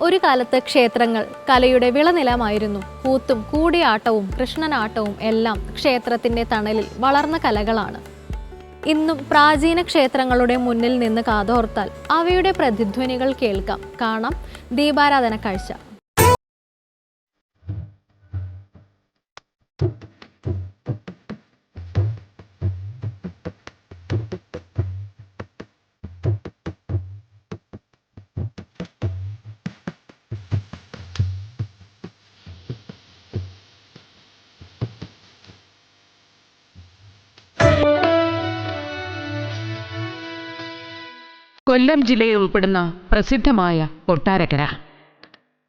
ഒരു കാലത്ത് ക്ഷേത്രങ്ങൾ കലയുടെ വിളനിലമായിരുന്നു. കൂത്തും കൂടിയാട്ടവും കൃഷ്ണനാട്ടവും എല്ലാം ക്ഷേത്രത്തിന്റെ തണലിൽ വളർന്ന കലകളാണ്. ഇന്നും പ്രാചീന ക്ഷേത്രങ്ങളുടെ മുന്നിൽ നിന്ന് കാതോർത്താൽ അവയുടെ പ്രതിധ്വനികൾ കേൾക്കാം. കാണാം ദീപാരാധന കാഴ്ച. കൊല്ലം ജില്ലയിൽ ഉൾപ്പെടുന്ന പ്രസിദ്ധമായ കൊട്ടാരക്കര.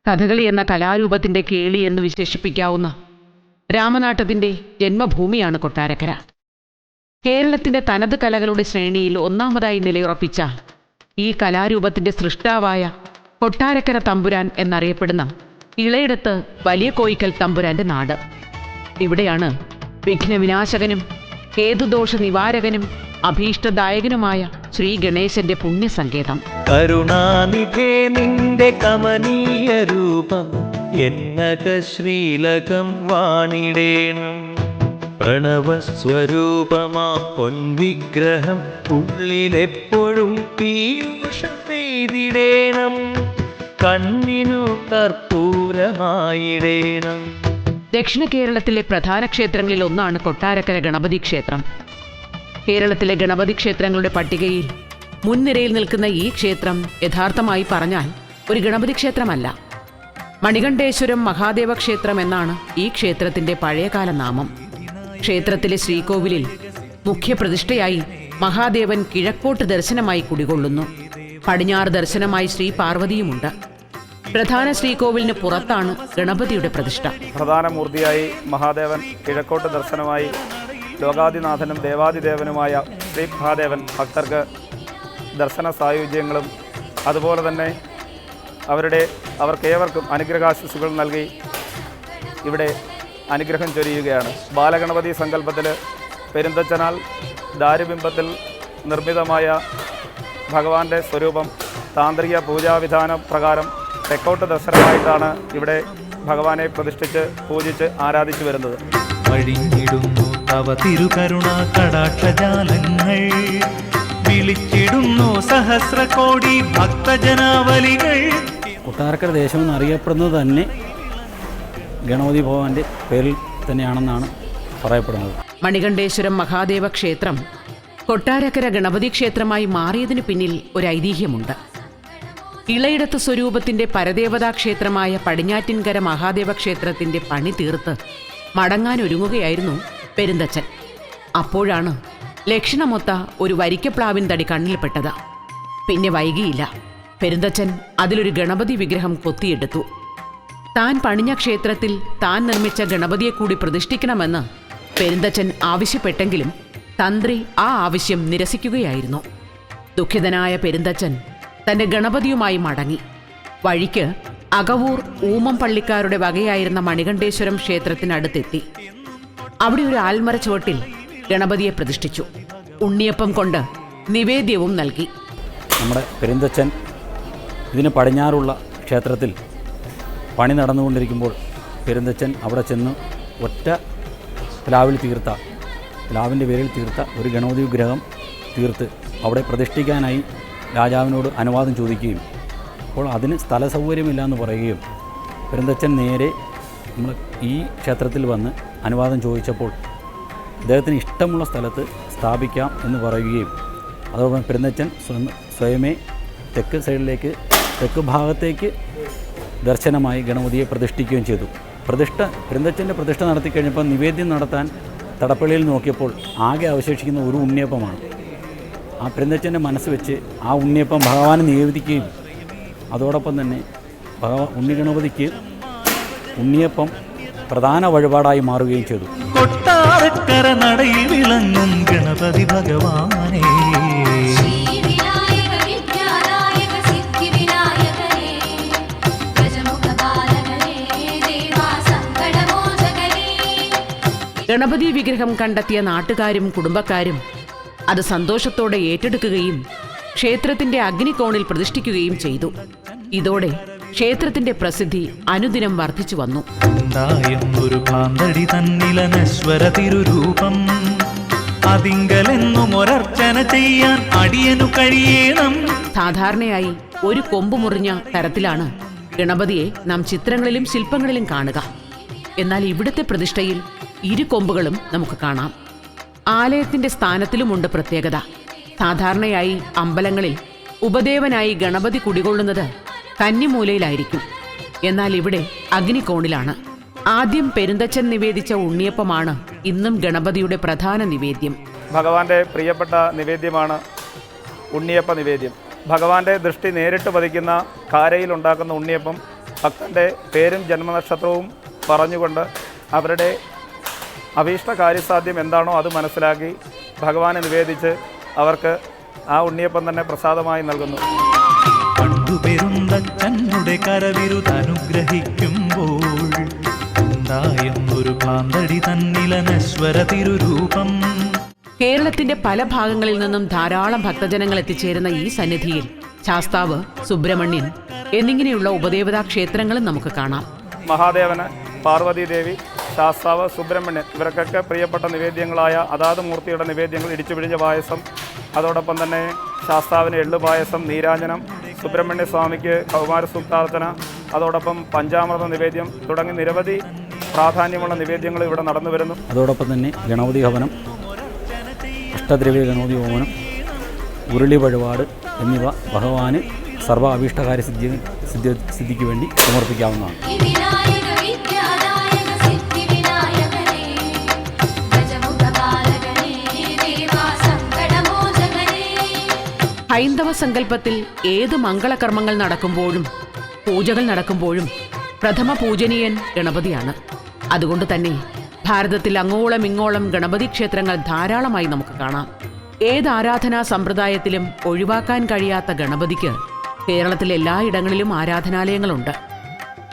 കഥകളി എന്ന കലാരൂപത്തിന്റെ കേളി എന്ന് വിശേഷിപ്പിക്കാവുന്ന രാമനാട്ടത്തിന്റെ ജന്മഭൂമിയാണ് കൊട്ടാരക്കര. കേരളത്തിന്റെ തനത് കലകളുടെ ശ്രേണിയിൽ ഒന്നാമതായി നിലയുറപ്പിച്ച ഈ കലാരൂപത്തിന്റെ സൃഷ്ടാവായ കൊട്ടാരക്കര തമ്പുരാൻ എന്നറിയപ്പെടുന്ന ഇളയിടത്ത് വലിയ കോയിക്കൽ തമ്പുരാന്റെ നാട്. ഇവിടെയാണ് വിഘ്നവിനാശകനും കേതുദോഷ നിവാരകനും അഭീഷ്ടദായകനുമായ ശ്രീ ഗണേശന്റെ പുണ്യസങ്കേതം. കരുണാനിധേ നിന്റെ കമനീയ രൂപം എന്നക ശ്രീലകം വാണിടേണം. പ്രണവസ്വരൂപമാ പൊൻവിഗ്രഹം ഉള്ളിലെപ്പോഴും പീയൂഷം പെയ്തിടേണം. കണ്ണിനു കർപ്പൂരമായിടേണം. ദക്ഷിണ കേരളത്തിലെ പ്രധാന ക്ഷേത്രങ്ങളിൽ ഒന്നാണ് കൊട്ടാരക്കര ഗണപതി ക്ഷേത്രം. കേരളത്തിലെ ഗണപതി ക്ഷേത്രങ്ങളുടെ പട്ടികയിൽ മുൻനിരയിൽ നിൽക്കുന്ന ഈ ക്ഷേത്രം യഥാർത്ഥമായി പറഞ്ഞാൽ ഒരു ഗണപതി ക്ഷേത്രമല്ല. മണികണ്ഠേശ്വരം മഹാദേവ ക്ഷേത്രം എന്നാണ് ഈ ക്ഷേത്രത്തിന്റെ പഴയകാല നാമം ക്ഷേത്രത്തിലെ ശ്രീകോവിലിൽ മുഖ്യപ്രതിഷ്ഠയായി മഹാദേവൻ കിഴക്കോട്ട് ദർശനമായി കുടികൊള്ളുന്നു. പടിഞ്ഞാറ് ദർശനമായി ശ്രീ പാർവതിയുമുണ്ട്. പ്രധാന ശ്രീകോവിലിന് പുറത്താണ് ഗണപതിയുടെ പ്രതിഷ്ഠ. പ്രധാന മൂർത്തിയായി മഹാദേവൻ കിഴക്കോട്ട് ദർശനമായി ലോകാദിനാഥനും ദേവാദിദേവനുമായ ശ്രീ മഹാദേവൻ ഭക്തർക്ക് ദർശന സായുജ്യങ്ങളും അതുപോലെ തന്നെ അവരുടെ അവർക്കേവർക്കും അനുഗ്രഹാശിസുകൾ നൽകി ഇവിടെ അനുഗ്രഹം ചൊരിയുകയാണ്. ബാലഗണപതി സങ്കല്പത്തിൽ പെരുന്തച്ചനാൽ ദാരുബിംബത്തിൽ നിർമ്മിതമായ ഭഗവാന്റെ സ്വരൂപം താന്ത്രിക പൂജാവിധാന പ്രകാരം തെക്കോട്ട് ദർശനമായിട്ടാണ് ഇവിടെ ഭഗവാനെ പ്രതിഷ്ഠിച്ച് പൂജിച്ച് ആരാധിച്ചു വരുന്നത്. വഴിഞ്ഞിടുന്നു തവ തിരുകരുണ കടാക്ഷജാലങ്ങൾ വിളിച്ചിടുന്നു സഹസ്രകോടി ഭക്തജനാവലികൾ. കൊട്ടാരക്കര ദേശം എന്നറിയപ്പെടുന്നത് തന്നെ ഗണപതി ഭഗവാന്റെ പേരിൽ തന്നെയാണെന്നാണ് പറയപ്പെടുന്നത്. മണികണ്ഠേശ്വരം മഹാദേവ ക്ഷേത്രം കൊട്ടാരക്കര ഗണപതി ക്ഷേത്രമായി മാറിയതിനു പിന്നിൽ ഒരു ഐതിഹ്യമുണ്ട്. ഇളയിടത്ത് സ്വരൂപത്തിന്റെ പരദേവതാ ക്ഷേത്രമായ പടിഞ്ഞാറ്റിൻകര മഹാദേവ ക്ഷേത്രത്തിന്റെ പണി തീർത്ത് മടങ്ങാനൊരുങ്ങുകയായിരുന്നു പെരുന്തച്ചൻ അപ്പോഴാണ് ലക്ഷണമൊത്ത ഒരു വരിക്കപ്ലാവിൻ തടി കണ്ണിൽപ്പെട്ടത്. പിന്നെ വൈകിയില്ല. പെരുന്തച്ചൻ അതിലൊരു ഗണപതി വിഗ്രഹം കൊത്തിയെടുത്തു. താൻ പണിഞ്ഞ ക്ഷേത്രത്തിൽ താൻ നിർമ്മിച്ച ഗണപതിയെ കൂടി പ്രതിഷ്ഠിക്കണമെന്ന് പെരുന്തച്ചൻ ആവശ്യപ്പെട്ടെങ്കിലും തന്ത്രി ആ ആവശ്യം നിരസിക്കുകയായിരുന്നു. ദുഃഖിതനായ പെരുന്തച്ചൻ തന്റെ ഗണപതിയുമായി മടങ്ങി. വഴിക്ക് അകവൂർ ഊമം പള്ളിക്കാരുടെ വകയായിരുന്ന മണികണ്ഠേശ്വരം ക്ഷേത്രത്തിനടുത്തെത്തി. അവിടെ ഒരു ആൽമര ചുവട്ടിൽ ഗണപതിയെ പ്രതിഷ്ഠിച്ചു. ഉണ്ണിയപ്പം കൊണ്ട് നിവേദ്യവും നൽകി. നമ്മുടെ പെരിന്തച്ചൻ ഇതിന് പടിഞ്ഞാറുള്ള ക്ഷേത്രത്തിൽ പണി നടന്നുകൊണ്ടിരിക്കുമ്പോൾ പെരിന്തച്ചൻ അവിടെ ചെന്ന് ഒറ്റ പ്ലാവിൽ തീർത്ത പ്ലാവിന്റെ പേരിൽ തീർത്ത ഒരു ഗണപതി വിഗ്രഹം തീർത്ത് അവിടെ പ്രതിഷ്ഠിക്കാനായി രാജാവിനോട് അനുവാദം ചോദിക്കുകയും അപ്പോൾ അതിന് സ്ഥല സൗകര്യമില്ല എന്ന് പറയുകയും പെരുന്തച്ചൻ നേരെ നമ്മൾ ഈ ക്ഷേത്രത്തിൽ വന്ന് അനുവാദം ചോദിച്ചപ്പോൾ അദ്ദേഹത്തിന് ഇഷ്ടമുള്ള സ്ഥലത്ത് സ്ഥാപിക്കാം എന്ന് പറയുകയും അതോടൊപ്പം പെരുന്നച്ചൻ സ്വയം സ്വയമേ തെക്ക് സൈഡിലേക്ക് തെക്ക് ഭാഗത്തേക്ക് ദർശനമായി ഗണപതിയെ പ്രതിഷ്ഠിക്കുകയും ചെയ്തു. പ്രതിഷ്ഠ പെരുന്തച്ചന്റെ പ്രതിഷ്ഠ നടത്തി കഴിഞ്ഞപ്പോൾ നിവേദ്യം നടത്താൻ തടപ്പള്ളിയിൽ നോക്കിയപ്പോൾ ആകെ അവശേഷിക്കുന്ന ഒരു ഉണ്ണിയപ്പമാണ്. ആ പെരുന്തച്ചന്റെ മനസ്സ് വെച്ച് ആ ഉണ്ണിയപ്പം ഭഗവാനെ നിവേദിക്കുകയും അതോടൊപ്പം തന്നെ ഭഗവാൻ ഉണ്ണിഗണപതിക്ക് ഉണ്ണിയപ്പം പ്രധാന വഴിപാടായി മാറുകയും ചെയ്തു. കൊട്ടാരക്കര നടയിൽ വിളങ്ങും ഗണപതി ഭഗവാനെ. ഗണപതി വിഗ്രഹം കണ്ടെത്തിയ നാട്ടുകാരും കുടുംബക്കാരും അത് സന്തോഷത്തോടെ ഏറ്റെടുക്കുകയും ക്ഷേത്രത്തിന്റെ അഗ്നികോണിൽ പ്രതിഷ്ഠിക്കുകയും ചെയ്തു. ഇതോടെ ക്ഷേത്രത്തിന്റെ പ്രസിദ്ധി അനുദിനം വർദ്ധിച്ചു വന്നു. കാന്തടി തന്നിലനശ്വര തിരുരൂപം. അതിങ്കലെന്നും ഒരർച്ചന ചെയ്യാൻ അടിയനു കഴിയണം. സാധാരണയായി ഒരു കൊമ്പ് മുറിഞ്ഞ തരത്തിലാണ് ഗണപതിയെ നാം ചിത്രങ്ങളിലും ശില്പങ്ങളിലും കാണുക. എന്നാൽ ഇവിടുത്തെ പ്രതിഷ്ഠയിൽ ഇരു കൊമ്പുകളും നമുക്ക് കാണാം. ആലയത്തിന്റെ സ്ഥാനത്തിലുമുണ്ട് പ്രത്യേകത. സാധാരണയായി അമ്പലങ്ങളിൽ ഉപദേവനായി ഗണപതി കുടികൊള്ളുന്നത് കന്നിമൂലയിലായിരിക്കും. എന്നാൽ ഇവിടെ അഗ്നികോണിലാണ്. ആദ്യം പെരുന്തച്ചൻ നിവേദിച്ച ഉണ്ണിയപ്പമാണ് ഇന്നും ഗണപതിയുടെ പ്രധാന നിവേദ്യം. ഭഗവാന്റെ പ്രിയപ്പെട്ട നിവേദ്യമാണ് ഉണ്ണിയപ്പ നിവേദ്യം. ഭഗവാന്റെ ദൃഷ്ടി നേരിട്ട് പതിക്കുന്ന കാരയിൽ ഉണ്ടാക്കുന്ന ഉണ്ണിയപ്പം ഭക്തന്റെ പേരും ജന്മനക്ഷത്രവും പറഞ്ഞുകൊണ്ട് അവരുടെ അഭീഷ്ട കാര്യസാധ്യം എന്താണോ അത് മനസ്സിലാക്കി ഭഗവാനെ നിവേദിച്ച് അവർക്ക് ആ ഉണ്ണിയപ്പം തന്നെ പ്രസാദമായി നൽകുന്നു. തന്നുടെ കരവിരുതനുഗ്രഹിക്കുമ്പോൾ ഉണ്ടായെന്നൊരു പാന്തടി തന്നിലനശ്വര തിരുരൂപം. കേരളത്തിന്റെ പല ഭാഗങ്ങളിൽ നിന്നും ധാരാളം ഭക്തജനങ്ങൾ എത്തിച്ചേരുന്ന ഈ സന്നിധിയിൽ ശാസ്താവ് സുബ്രഹ്മണ്യൻ എന്നിങ്ങനെയുള്ള ഉപദേവതാ ക്ഷേത്രങ്ങളും നമുക്ക് കാണാം. മഹാദേവന് പാർവതീദേവി ശാസ്താവ് സുബ്രഹ്മണ്യൻ ഇവർക്കൊക്കെ പ്രിയപ്പെട്ട നിവേദ്യങ്ങളായ അതാത് മൂർത്തിയുടെ നിവേദ്യങ്ങൾ ഇടിച്ചുപിഴിഞ്ഞ പായസം അതോടൊപ്പം തന്നെ ശാസ്താവിന് എള്ളു പായസം നീരാഞ്ജനം സുബ്രഹ്മണ്യ സ്വാമിക്ക് കൗമാര സൂക്താർത്ഥന അതോടൊപ്പം പഞ്ചാമൃത നിവേദ്യം തുടങ്ങി നിരവധി പ്രാധാന്യമുള്ള നിവേദ്യങ്ങൾ ഇവിടെ നടന്നു വരുന്നു. അതോടൊപ്പം തന്നെ ഗണപതി ഹവനം അഷ്ടദ്രവ്യ ഗണപതി ഹോമനം ഉരുളി വഴിപാട് എന്നിവ ഭഗവാന് സർവ അഭീഷ്ടകാര്യ സിദ്ധി സിദ്ധി സിദ്ധിക്ക് വേണ്ടി സമർപ്പിക്കാവുന്നതാണ്. ഹൈന്ദവ സങ്കല്പത്തിൽ ഏത് മംഗളകർമ്മങ്ങൾ നടക്കുമ്പോഴും പൂജകൾ നടക്കുമ്പോഴും പ്രഥമ പൂജനീയൻ ഗണപതിയാണ്. അതുകൊണ്ട് തന്നെ ഭാരതത്തിൽ അങ്ങോളം ഇങ്ങോളം ഗണപതി ക്ഷേത്രങ്ങൾ ധാരാളമായി നമുക്ക് കാണാം. ഏത് ആരാധനാ സമ്പ്രദായത്തിലും ഒഴിവാക്കാൻ കഴിയാത്ത ഗണപതിക്ക് കേരളത്തിലെ എല്ലായിടങ്ങളിലും ആരാധനാലയങ്ങളുണ്ട്.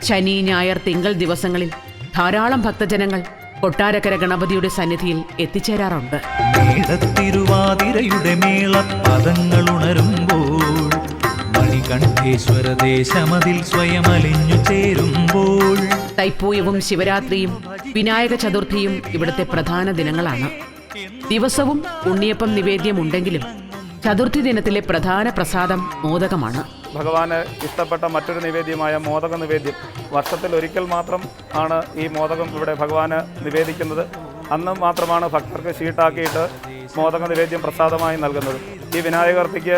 ശനി ഞായർ തിങ്കൾ ദിവസങ്ങളിൽ ധാരാളം ഭക്തജനങ്ങൾ കൊട്ടാരക്കര ഗണപതിയുടെ സന്നിധിയിൽ എത്തിച്ചേരാറുണ്ട്. മേടത്തിരുവാതിരയുടെ മേളപ്പദങ്ങൾ ഉണരുമ്പോൾ മണികണ്ഠേശ്വര ദേശമതിൽ സ്വയം അലിഞ്ഞു ചേരുമ്പോൾ തൈപ്പൂയവും ശിവരാത്രിയും വിനായക ചതുർത്ഥിയും ഇവിടുത്തെ പ്രധാന ദിനങ്ങളാണ്. ദിവസവും ഉണ്ണിയപ്പം നിവേദ്യം ഉണ്ടെങ്കിലും ചതുർത്ഥി ദിനത്തിലെ പ്രധാന പ്രസാദം മോദകമാണ്. ഭഗവാന് ഇഷ്ടപ്പെട്ട മറ്റൊരു നിവേദ്യമായ മോദക നിവേദ്യം. വർഷത്തിൽ ഒരിക്കൽ മാത്രം ആണ് ഈ മോദകം ഇവിടെ ഭഗവാന് നിവേദിക്കുന്നത്. അന്ന് മാത്രമാണ് ഭക്തർക്ക് ഷീട്ടാക്കിയിട്ട് മോദക നിവേദ്യം പ്രസാദമായി നൽകുന്നത്. ഈ വിനായകർത്തിക്ക്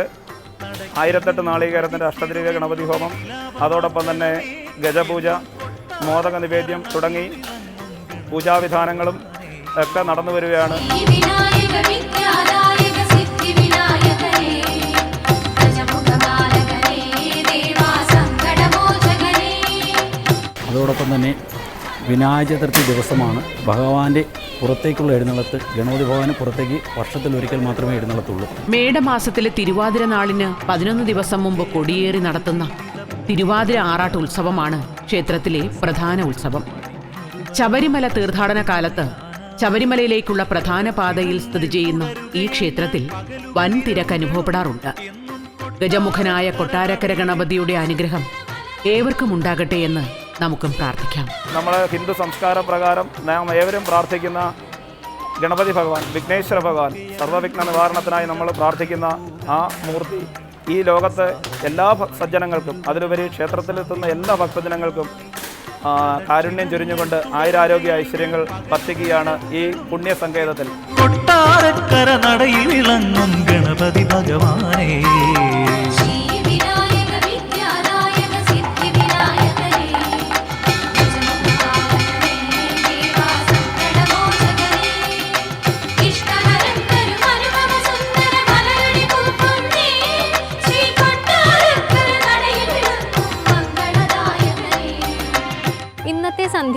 ആയിരത്തെട്ട് നാളികേരത്തിന്റെ അഷ്ടദ്രീക ഗണപതി ഹോമം അതോടൊപ്പം തന്നെ ഗജപൂജ മോദക നിവേദ്യം തുടങ്ങി പൂജാവിധാനങ്ങളും ഒക്കെ നടന്നു വരികയാണ്. അതോടൊപ്പം തന്നെ വിനായക ചതുർത്ഥി ദിവസമാണ്. ഭഗവാന്റെ പുറത്തേക്കുള്ള എഴുന്നള്ളത്ത് ഗണപതി ഭഗവാന് പുറത്തേക്ക് വർഷത്തിൽ ഒരിക്കൽ മാത്രമേ എഴുന്നള്ളത്തുള്ളൂ. മേടമാസത്തിലെ തിരുവാതിര നാളിന് പതിനൊന്ന് ദിവസം മുമ്പ് കൊടിയേറി നടത്തുന്ന തിരുവാതിര ആറാട്ട് ഉത്സവമാണ് ക്ഷേത്രത്തിലെ പ്രധാന ഉത്സവം. ശബരിമല തീർത്ഥാടന കാലത്ത് ശബരിമലയിലേക്കുള്ള പ്രധാന പാതയിൽ സ്ഥിതി ചെയ്യുന്ന ഈ ക്ഷേത്രത്തിൽ വൻ തിരക്ക് അനുഭവപ്പെടാറുണ്ട്. ഗജമുഖനായ കൊട്ടാരക്കര ഗണപതിയുടെ അനുഗ്രഹം ഏവർക്കും ഉണ്ടാകട്ടെ എന്ന് നമുക്കും പ്രാർത്ഥിക്കാം. നമ്മുടെ ഹിന്ദു സംസ്കാര പ്രകാരം നാം ഏവരും പ്രാർത്ഥിക്കുന്ന ഗണപതി ഭഗവാൻ വിഘ്നേശ്വര ഭഗവാൻ സർവവിഘ്ന നിവാരണത്തിനായി നമ്മൾ പ്രാർത്ഥിക്കുന്ന ആ മൂർത്തി ഈ ലോകത്തെ എല്ലാ സജ്ജനങ്ങൾക്കും അതിലുപരി ക്ഷേത്രത്തിലെത്തുന്ന എല്ലാ ഭക്തജനങ്ങൾക്കും കാരുണ്യം ചൊരിഞ്ഞുകൊണ്ട് ആയുരാരോഗ്യ ഐശ്വര്യങ്ങൾ വർദ്ധിക്കുകയാണ് ഈ പുണ്യസങ്കേതത്തിൽ. കൊട്ടാരക്കര നടയിൽ വിളങ്ങും ഗണപതി ഭഗവാനേ.